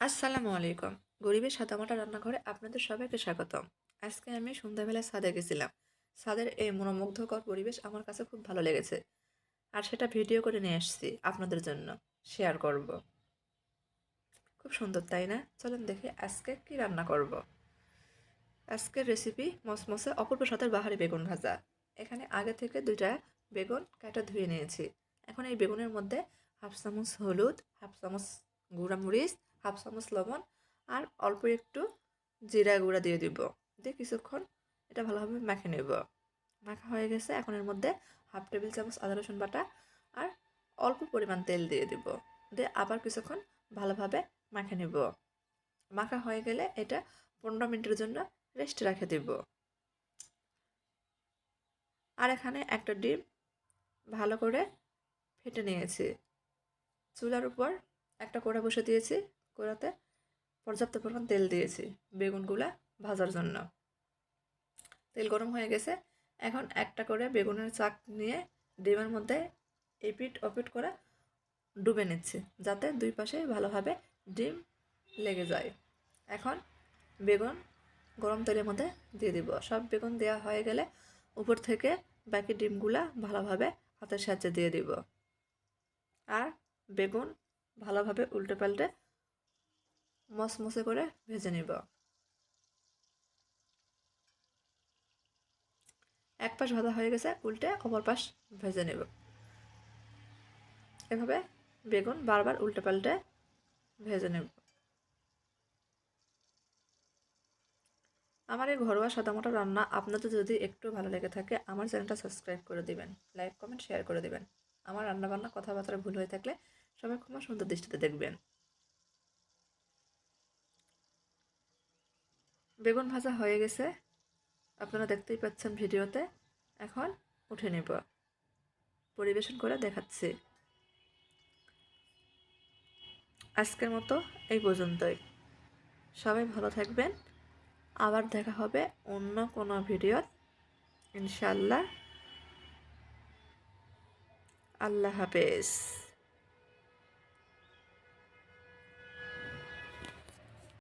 আসসালামু আলাইকুম। গরিবের সাদামাটা রান্নাঘরে আপনাদের সবাইকে স্বাগতম আজকে আমি সন্ধ্যাবেলা ছাদে গেছিলাম। ছাদের এই মনোমুগ্ধকর পরিবেশ আমার কাছে খুব ভালো লেগেছে। আর সেটা ভিডিও করে নিয়ে আসছি আপনাদের জন্য। শেয়ার করব। খুব সুন্দর, তাই না? চলেন দেখে আজকে কি রান্না করব। আজকের রেসিপি মসমসে অপূর্ব স্বাদের বাহারি বেগুন ভাজা। এখানে আগে থেকে দুইটা বেগুন কাটা ধুয়ে নিয়েছি। এখন এই বেগুনের মধ্যে হাফ চামচ হলুদ, হাফ চামচ গুঁড়া মরিচ হাফ চামচ লবণ আর অল্প একটু জিরা গুঁড়া দিয়ে দিব। দিয়ে কিছুক্ষণ এটা ভালোভাবে মাখে নেব। মাখা হয়ে গেছে, এখন এর মধ্যে হাফ টেবিল চামচ আদা, রসুন বাটা আর অল্প পরিমাণ তেল দিয়ে দিব। দিয়ে আবার কিছুক্ষণ ভালোভাবে মাখে নেব। মাখা হয়ে গেলে এটা পনেরো মিনিটের জন্য রেস্টে রেখে দেব। আর এখানে একটা ডিম ভালো করে ফেটে নিয়েছি। চুলার উপর একটা কোড়া বসে দিয়েছি। কোড়াতে পর্যাপ্ত পরিমাণ তেল দিয়েছি বেগুনগুলা ভাজার জন্য। তেল গরম হয়ে গেছে। এখন একটা করে বেগুনের চাক নিয়ে ডিমের মধ্যে এপিট ওপিট করে ডুবে নিচ্ছি, যাতে দুই পাশে ভালোভাবে ডিম লেগে যায়। এখন বেগুন গরম তেলের মধ্যে দিয়ে দিব। সব বেগুন দেওয়া হয়ে গেলে উপর থেকে বাকি ডিমগুলা ভালোভাবে হাতের সাহায্যে দিয়ে দিব। আর বেগুন ভালোভাবে উল্টে পাল্টে মসমসে করে ভেজে নিব এক পাশ ভাজা হয়ে গেছে, উল্টে অপর পাশ ভেজে নেব এভাবে বেগুন বারবার উল্টে পাল্টে ভেজে নেব আমার এই ঘরোয়া সাদামোটা রান্না আপনাদের যদি একটু ভালো লেগে থাকে আমার চ্যানেলটা সাবস্ক্রাইব করে দিবেন লাইক কমেন্ট শেয়ার করে দিবেন। আমার রান্নাবান্না কথাবার্তা ভুল হয়ে থাকলে সবাই খুব সুন্দর দৃষ্টিতে দেখবেন। বেগুন ভাজা হয়ে গেছে। আপনারা দেখতেই পাচ্ছেন ভিডিওতে। এখন উঠে নেব। পরিবেশন করে দেখাচ্ছি। আজকের মতো এই পর্যন্তই। সবাই ভালো থাকবেন। আবার দেখা হবে অন্য কোনো ভিডিও ইনশাল্লাহ আল্লাহ হাফেজ।